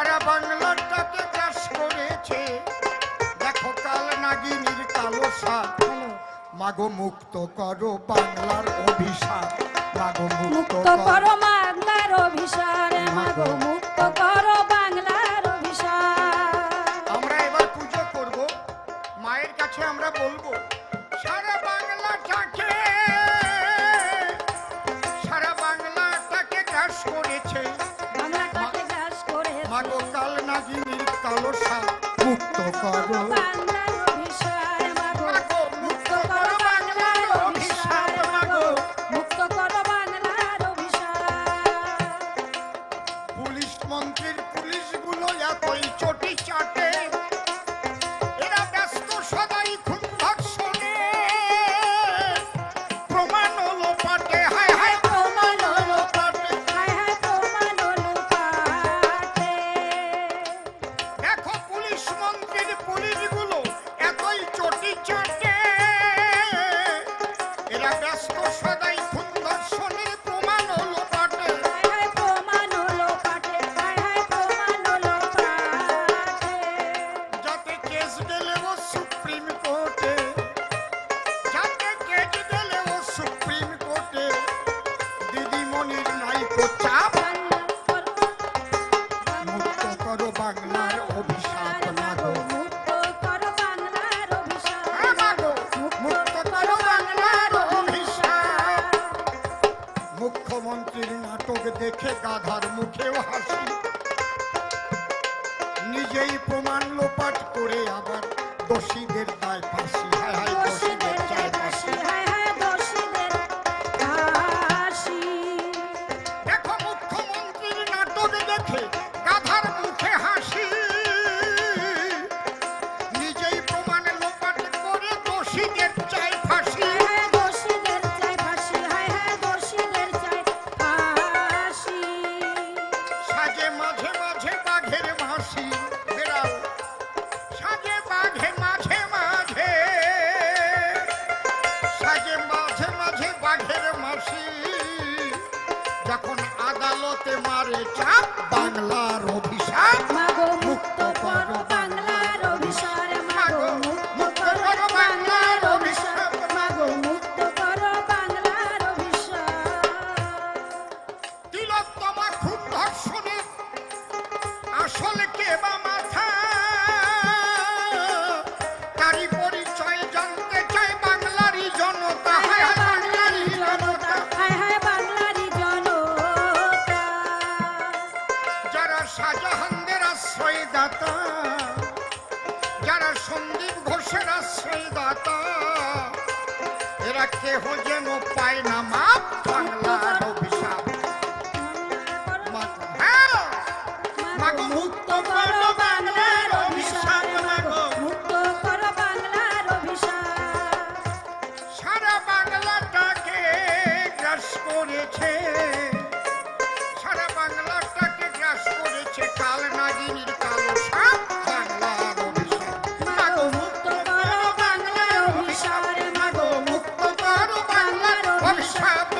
সারা বাংলাটাকে গ্রাস করেছে। দেখো কাল নাগিনীর কালো সাপ মাগো মুক্ত করো বাংলার অভিশাপ। মাগো মুক্ত করো বাংলার অভিশাপ। মাগো মুক্ত করো মাগো কাল নাগিনীর কালো সাপ মুক্ত করো পুলিশ মন্ত্রীর পুলিশগুলো এতই চটি চাটে। দেখে গাধার মুখেও হাসি। নিজেই প্রমাণ লোপাট করে আবার দোষীদের দায় ফাঁসি হায় হায় দোষীদের দায় ফাঁসি দেখো সাজে মাঝে মাঝে বাঘের মাসি বেড়াল। সাজে বাঘে মাঝে মাঝে সাজে মাঝে মাঝে বাঘের মাসি যখন আদালতে মারে চাপ বাংলার অভিশাপ মুক্ত করো বাংলার সন্দীপ ঘোষের আশ্রয়দাতা এরা কেহ যেন পায় না মাপ বাংলার অভিশাপ। হ্যাঁ। মাগো মুক্ত করো বাংলার অভিশাপ মাগো। মুক্ত করো বাংলার অভিশাপ। সারা বাংলাটাকে গ্রাস করেছে। বাংলার